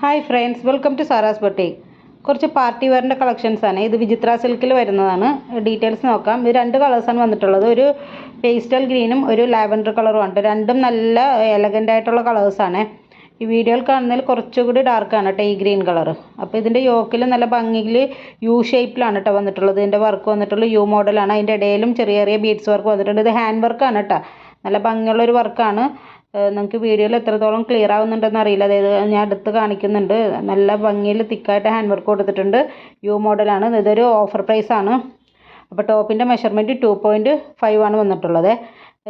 Hi friends welcome to Sara's boutique കുറച്ച് party വെയറിന്റെ കളക്ഷൻസാണ് ഇത് വിചിത്ര സിൽക്കിൽ വരുന്നതാണ്. ഡീറ്റെയിൽസ് നോക്കാം. ഇത് രണ്ട് കളേഴ്സാണ് വന്നിട്ടുള്ളത്. ഒരു പേസ്റ്റൽ ഗ്രീനും ഒരു ലാവൻഡർ കളറും ഉണ്ട്. രണ്ടും നല്ല എലഗന്റ് ആയിട്ടുള്ള കളേഴ്സാണ് ഈ വീഡിയോയിൽ കാണുന്നതിൽ കുറച്ചുകൂടി ഡാർക്കാണ് കേട്ടോ ഈ ഗ്രീൻ കളർ അപ്പോൾ ഇതിന്റെ യോക്കിൽ നല്ല ഭംഗിയിൽ യു ഷേപ്പിലാണ് കേട്ടോ വന്നിട്ടുള്ളത്. ഇതിന്റെ വർക്ക് വന്നിട്ടുള്ളത് യു മോഡലാണ് അതിന്റെ ഇടയിലും ചെറിയ ചെറിയ ബീഡ്സ് വർക്ക് വന്നിട്ടുണ്ട്. ഇത് ഹാൻഡ് വർക്കാണ് കേട്ടോ നല്ല ഭംഗിയുള്ളൊരു വർക്കാണ്. നിങ്ങൾക്ക് വീഡിയോയിൽ എത്രത്തോളം ക്ലിയർ ആവുന്നുണ്ടെന്ന് അറിയില്ല. അതായത് ഞാൻ അടുത്ത് കാണിക്കുന്നുണ്ട്. നല്ല ഭംഗിയിൽ തിക്കായിട്ട് ഹാൻഡ് വർക്ക് കൊടുത്തിട്ടുണ്ട്. യു മോഡലാണ് ഇതൊരു ഓഫർ പ്രൈസ് ആണ്. അപ്പോൾ ടോപ്പിന്റെ മെഷർമെന്റ് ടു പോയിന്റ് ഫൈവ് ആണ് വന്നിട്ടുള്ളത്.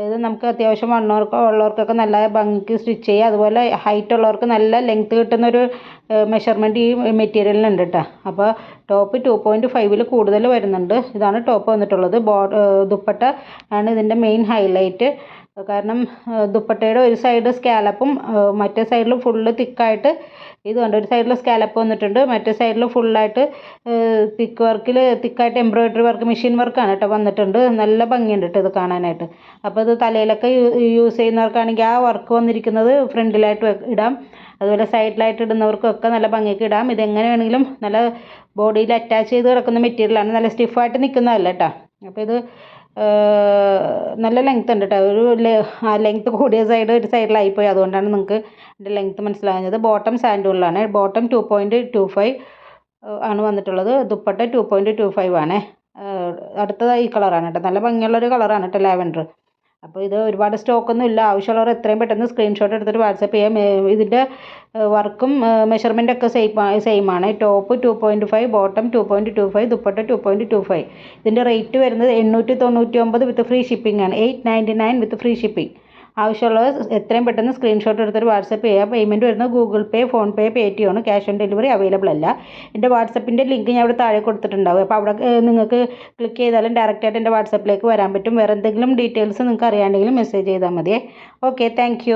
ഇത് നമുക്ക് അത്യാവശ്യം വണ്ണവർക്ക് ഉള്ളവർക്കൊക്കെ നല്ല ഭംഗിക്ക് സ്റ്റിച്ച് ചെയ്യുക അതുപോലെ ഹൈറ്റ് ഉള്ളവർക്ക് നല്ല ലെങ്ത്ത് കിട്ടുന്നൊരു മെഷർമെന്റ് ഈ മെറ്റീരിയലിനുണ്ട് കേട്ടോ അപ്പോൾ ടോപ്പ് ടു പോയിന്റ് ഫൈവിൽ കൂടുതൽ വരുന്നുണ്ട്. ഇതാണ് ടോപ്പ് വന്നിട്ടുള്ളത്. ബോ ദുപ്പട്ട ആണ് ഇതിന്റെ മെയിൻ ഹൈലൈറ്റ് കാരണം ദുപ്പട്ടയുടെ ഒരു സൈഡ് സ്കാലപ്പും മറ്റേ സൈഡിൽ ഫുള്ള് തിക്കായിട്ട് ഇത് കണ്ടോ? ഒരു സൈഡിൽ സ്കാലപ്പ് വന്നിട്ടുണ്ട്. മറ്റേ സൈഡിൽ ഫുള്ളായിട്ട് തിക്ക് വർക്കിൽ തിക്കായിട്ട് എംബ്രോയിഡറി വർക്ക് മെഷീൻ വർക്കാണ് കേട്ടോ വന്നിട്ടുണ്ട്. നല്ല ഭംഗിയുണ്ട് കേട്ടോ ഇത് കാണാനായിട്ട്. അപ്പോൾ ഇത് തലയിലൊക്കെ യൂസ് ചെയ്യുന്നവർക്കാണെങ്കിൽ ആ വർക്ക് വന്നിരിക്കുന്നത് ഫ്രണ്ടിലായിട്ട് ഇടാം. അതുപോലെ സൈഡിലായിട്ട് ഇടുന്നവർക്കൊക്കെ നല്ല ഭംഗിക്ക് ഇടാം. ഇതെങ്ങനെ വേണമെങ്കിലും നല്ല ബോഡിയിൽ അറ്റാച്ച് ചെയ്ത് കിടക്കുന്ന മെറ്റീരിയലാണ് നല്ല സ്റ്റിഫായിട്ട് നിൽക്കുന്നതല്ല കേട്ടോ അപ്പോൾ ഇത് നല്ല ലെങ്ത് ഉണ്ട് കേട്ടോ ഒരു ആ ലെങ്ത് കൂടിയ സൈഡ് ഒരു സൈഡിലായിപ്പോയി അതുകൊണ്ടാണ് നിങ്ങൾക്ക് എന്റെ ലെങ്ത് മനസ്സിലാകുന്നത് bottom സാൻഡൂളിലാണ് bottom two point two five ആണ് വന്നിട്ടുള്ളത്. Dupatta two point two five ആണേ. അടുത്തതായി ഈ കളറാണ് കേട്ടോ നല്ല ഭംഗിയുള്ളൊരു കളറാണ് കേട്ടോ ലാവൻഡർ. അപ്പോൾ ഇത് ഒരുപാട് സ്റ്റോക്കൊന്നും ഇല്ല. ആവശ്യമുള്ളവർ എത്രയും പെട്ടെന്ന് സ്ക്രീൻഷോട്ട് എടുത്തിട്ട് വാട്സപ്പ് ചെയ്യാം. ഇതിന്റെ വർക്കും മെഷർമെന്റും ഒക്കെ സെയിം സെയിം ആണ്. Top two point five bottom two point two five dupatta two point two five ഇതിന്റെ റേറ്റ് വരുന്നത് എണ്ണൂറ്റി തൊണ്ണൂറ്റി ഒമ്പത് വിത്ത് ഫ്രീ ഷിപ്പിംഗ് ആണ്. Eight ninety nine with free shipping ആവശ്യമുള്ളവർ എത്രയും പെട്ടെന്ന് സ്ക്രീൻഷോട്ട് എടുത്തൊരു വാട്സപ്പ് ചെയ്യുക. പേയ്മെന്റ് വരുന്നത് Google Pay PhonePe Paytm ആണ്. ക്യാഷ് ഓൺ ഡെലിവറി അവൈലബിൾ അല്ല. എന്റെ വാട്സപ്പിന്റെ ലിങ്ക് ഞാൻ ഇവിടെ താഴെ കൊടുത്തിട്ടുണ്ടാവും. അപ്പോൾ അവിടെ നിങ്ങൾക്ക് ക്ലിക്ക് ചെയ്താലും ഡയറക്റ്റായിട്ട് എന്റെ വാട്സപ്പിലേക്ക് വരാൻ പറ്റും. വേറെ എന്തെങ്കിലും ഡീറ്റെയിൽസ് നിങ്ങൾക്ക് അറിയാണ്ടെങ്കിലും മെസ്സേജ് ചെയ്താൽ മതിയേ. Okay thank